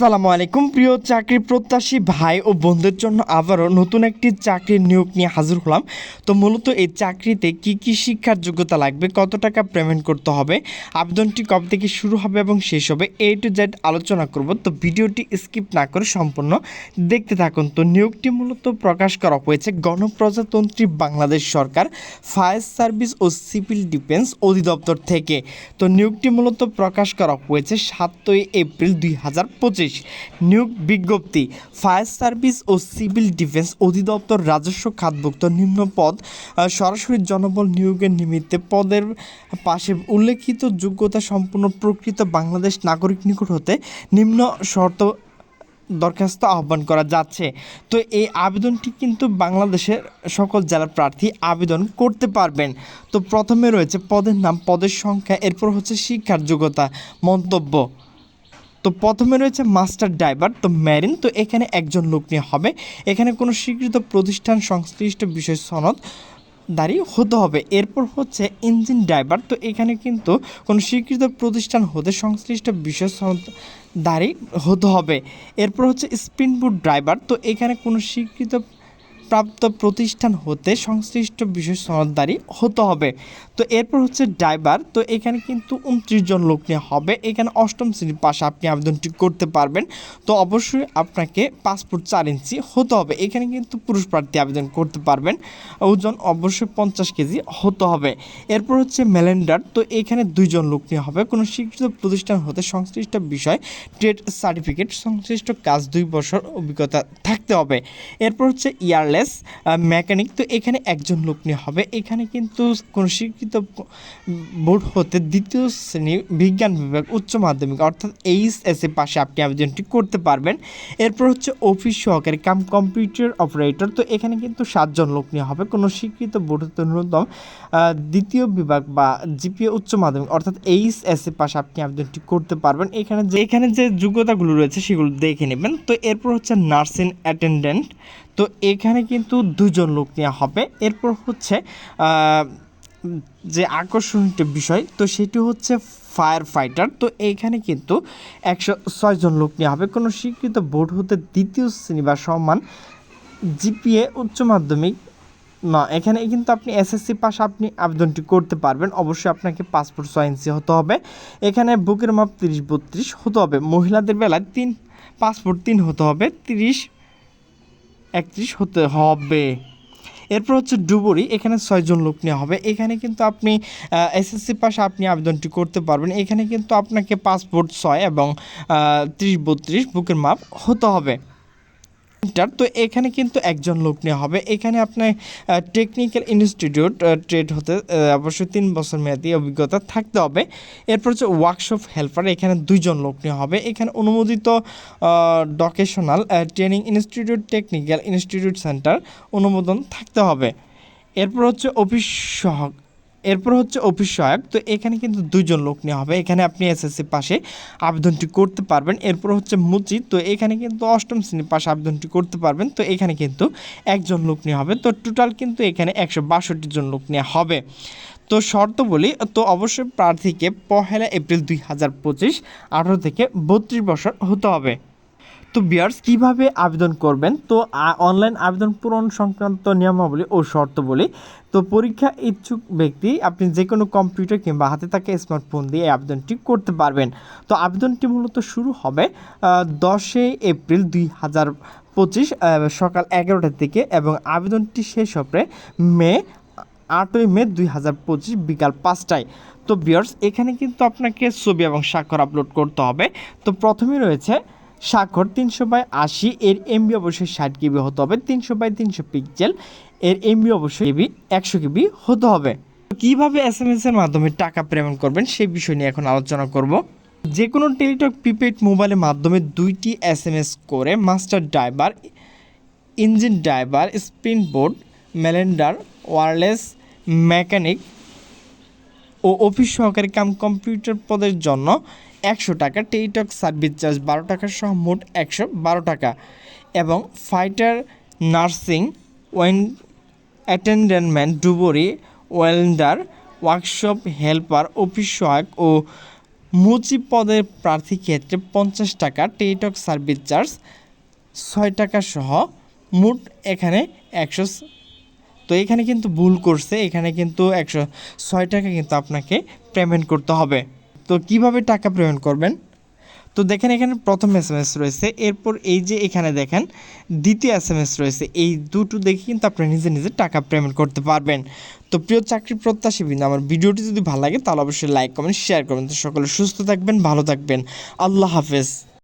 আসসালামু আলাইকুম। প্রিয় চাকরি প্রত্যাশী ভাই ও বন্ধুদের জন্য আবারও নতুন একটি চাকরির নিয়োগ নিয়ে হাজির হলাম। তো মূলত এই চাকরিতে কি কি শিক্ষার যোগ্যতা লাগবে, কত টাকা পেমেন্ট করতে হবে, আবেদনটি কবে থেকে শুরু হবে এবং শেষ হবে, এ টু জেড আলোচনা করব। তো ভিডিওটি স্কিপ না করে সম্পূর্ণ দেখতে থাকুন। তো নিয়োগটি মূলত প্রকাশ করা হয়েছে গণপ্রজাতন্ত্রী বাংলাদেশ সরকার, ফায়ার সার্ভিস ও সিভিল ডিফেন্স অধিদপ্তর থেকে। তো নিয়োগটি মূলত প্রকাশ করা হয়েছে সাতই এপ্রিল দুই হাজার পঁচিশ। নিয়োগ বিজ্ঞপ্তি। ফায়ার সার্ভিস ও সিভিল ডিফেন্স অধিদপ্তর রাজস্ব খাতভুক্ত নিম্ন পদ সরাসরি জনবল নিয়োগের নিমিত্তে পদের পাশে উল্লেখিত যোগ্যতা সম্পূর্ণ প্রকৃত বাংলাদেশ নাগরিক নিকট হতে নিম্ন শর্ত দরখাস্ত আহ্বান করা যাচ্ছে। তো এই আবেদনটি কিন্তু বাংলাদেশের সকল জেলার প্রার্থী আবেদন করতে পারবেন। তো প্রথমে রয়েছে পদের নাম, পদের সংখ্যা, এরপর হচ্ছে শিক্ষার যোগ্যতা, মন্তব্য। তো প্রথমে রয়েছে মাস্টার ড্রাইভার, তো ম্যারিন। তো এখানে একজন লোক নিয়ে হবে। এখানে কোনো স্বীকৃত প্রতিষ্ঠান, সংশ্লিষ্ট বিষয়, সনদ দাঁড়িয়ে হতে হবে। এরপর হচ্ছে ইঞ্জিন ড্রাইভার। তো এখানে কিন্তু কোনো স্বীকৃত প্রতিষ্ঠান হতে, সংশ্লিষ্ট সনদ দাঁড়িয়ে হতে হবে। এরপর হচ্ছে স্পিনবোট ড্রাইভার। তো এখানে কোনো স্বীকৃত প্রাপ্ত প্রতিষ্ঠান হতে সংশ্লিষ্ট বিষয় সনদদারি হতে হবে। তো এরপর হচ্ছে ড্রাইভার, তো এখানে কিন্তু উনত্রিশ জন লোক নিয়ে হবে। এখানে অষ্টম শ্রেণির পাশে আপনি আবেদনটি করতে পারবেন। তো অবশ্যই আপনাকে পাসপোর্ট চার ইঞ্চি হতে হবে। এখানে কিন্তু পুরুষ প্রার্থী আবেদন করতে পারবেন। ওজন অবশ্যই পঞ্চাশ কেজি হতে হবে। এরপর হচ্ছে ম্যালেন্ডার, তো এখানে দুইজন লোক নিয়ে হবে। কোনো শিক্ষিত প্রতিষ্ঠান হতে সংশ্লিষ্ট বিষয় ট্রেড সার্টিফিকেট, সংশ্লিষ্ট কাজ দুই বছর অভিজ্ঞতা থাকতে হবে। এরপর হচ্ছে ইয়ারলেস মেকানিক তো এখানে একজন লোক নিয়ে হবে। এখানে কিন্তু কোনো শিক্ষিত বোর্ড হতে দ্বিতীয় শ্রেণি বিজ্ঞান বিভাগ উচ্চ মাধ্যমিক, অর্থাৎ এইচ এস এ পাশে আপনি আবেদনটি করতে পারবেন। এরপর হচ্ছে অফিস সহকারী কাম কম্পিউটার অপারেটর। তো এখানে কিন্তু সাতজন লোক নিয়ে হবে। কোনো স্বীকৃত বোর্ড হতে ন্যূনতম দ্বিতীয় বিভাগ বা জিপিএ উচ্চ মাধ্যমিক, অর্থাৎ এইচ এস এ পাশে আপনি আবেদনটি করতে পারবেন। এখানে যে এখানে যে যোগ্যতাগুলো রয়েছে সেগুলো দেখে নেবেন। তো এরপর হচ্ছে নার্সিং অ্যাটেন্ডেন্ট। তো এখানে কিন্তু দুজন লোক নেওয়া হবে। এরপর হচ্ছে যে আকর্ষণীয় বিষয়, তো সেটি হচ্ছে ফায়ার ফাইটার তো এইখানে কিন্তু একশো ছয়জন লোক নেওয়া হবে। কোনো স্বীকৃত বোর্ড হতে দ্বিতীয় শ্রেণি বা সম্মান জিপিএ উচ্চ মাধ্যমিক না। এখানে কিন্তু আপনি এসএসসি পাস, আপনি আবেদনটি করতে পারবেন। অবশ্যই আপনাকে পাসপোর্ট ইঞ্চি হতে হবে। এখানে বুকের মাপ তিরিশ বত্রিশ হতে হবে। মহিলাদের বেলায় তিন, পাসপোর্ট তিন হতে হবে। তিরিশ একত্রিশ হতে হবে। এরপর হচ্ছে ডুবুরি, এখানে ছয়জন লোক নেওয়া হবে। এখানে কিন্তু আপনি এসএসসি পাশে আপনি আবেদনটি করতে পারবেন। এখানে কিন্তু আপনাকে পাসপোর্ট ছয় এবং ত্রিশ বত্রিশ বুকের মাপ হতে হবে। তো এখানে কিন্তু একজন লোক নেওয়া হবে। এখানে আপনার টেকনিক্যাল ইনস্টিটিউট ট্রেড হতে অবশ্যই তিন বছর মেয়াদি অভিজ্ঞতা থাকতে হবে। এরপর হচ্ছে ওয়ার্কশপ হেল্পার এখানে দুইজন লোক নেওয়া হবে। এখানে অনুমোদিত vocational training institute technical institute centre অনুমোদন থাকতে হবে। এরপর হচ্ছে অফিস সহ এরপর হচ্ছে অফিস সহায়ক। তো এখানে কিন্তু দুইজন লোক নেওয়া হবে। এখানে আপনি এসএসসি পাশে আবেদনটি করতে পারবেন। এরপর হচ্ছে মুচি তো এখানে কিন্তু অষ্টম শ্রেণির পাশে আবেদনটি করতে পারবেন। তো এখানে কিন্তু একজন লোক নেওয়া হবে। তো টোটাল কিন্তু এখানে একশো বাষট্টি জন লোক নেওয়া হবে। তো শর্ত বলি, তো অবশ্যই প্রার্থীকে পহেলা এপ্রিল দুই হাজার পঁচিশ আঠারো থেকে বত্রিশ বছর হতে হবে। তো বিয়ার্স কীভাবে আবেদন করবেন? তো অনলাইন আবেদন পূরণ সংক্রান্ত নিয়মাবলী ও শর্তবলী। তো, পরীক্ষা ইচ্ছুক ব্যক্তি, আপনি যে কোনো কম্পিউটার কিংবা হাতে থাকা স্মার্টফোন দিয়ে এই আবেদনটি করতে পারবেন। তো, আবেদনটি মূলত শুরু হবে দশই এপ্রিল দুই হাজার পঁচিশ সকাল এগারোটা থেকে এবং আবেদনটি শেষ হবে মে আটই মে দুই হাজার পঁচিশ বিকাল পাঁচটায়। তো বিয়ার্স এখানে কিন্তু আপনাকে ছবি এবং স্বাক্ষর আপলোড করতে হবে। তো, প্রথমে রয়েছে স্বাক্ষর তিনশো বাই আশি, এর এমবি অবশ্যই ষাট কেবি হতে হবে, তিনশো বাই তিনশো পিক্সেল, এর এমবি অবশ্যই কেবি, একশো কেবি হতে হবে। কীভাবে এস এম এস এর মাধ্যমে টাকা পেমেন্ট করবেন সেই বিষয় নিয়ে এখন আলোচনা করব। যে কোনো টেলিটক প্রিপেড মোবাইলের মাধ্যমে দুইটি এস এম এস করে master driver, engine driver, speed boat, মেলেন্ডার, wireless, mechanic ও অফিস সহকারী কাম কম্পিউটার পদের জন্য একশো টাকা, টেলিটক সার্ভিস চার্জ বারো টাকা সহ মোট একশো বারো টাকা এবং ফাইটার, নার্সিং, ওয়েন অ্যাটেন্ডেন্টমেন্ট, ডুবরি, ওয়েল্ডার, ওয়ার্কশপ, হেল্পার, অফিস সহায়ক ও মুচিব পদের প্রার্থী ক্ষেত্রে পঞ্চাশ টাকা, টেলিটক সার্ভিস চার্জ ছয় টাকা সহ মোট এখানে একশো তো এখানে কিন্তু ভুল করছে। এখানে কিন্তু একশো ছয় টাকা কিন্তু আপনাকে পেমেন্ট করতে হবে। তো কীভাবে টাকা পেমেন্ট করবেন? তো দেখেন এখানে প্রথম এস এম এস রয়েছে। এরপর এই যে এখানে দেখেন, দ্বিতীয় এস এম এস রয়েছে। এই দুটো দেখে কিন্তু আপনি নিজে নিজে টাকা পেমেন্ট করতে পারবেন। তো প্রিয় চাকরি প্রত্যাশী বিন্দু, আমার ভিডিওটি যদি ভালো লাগে তাহলে অবশ্যই লাইক কমেন্ট শেয়ার করবেন। তো সকলে সুস্থ থাকবেন, ভালো থাকবেন। আল্লাহ হাফেজ।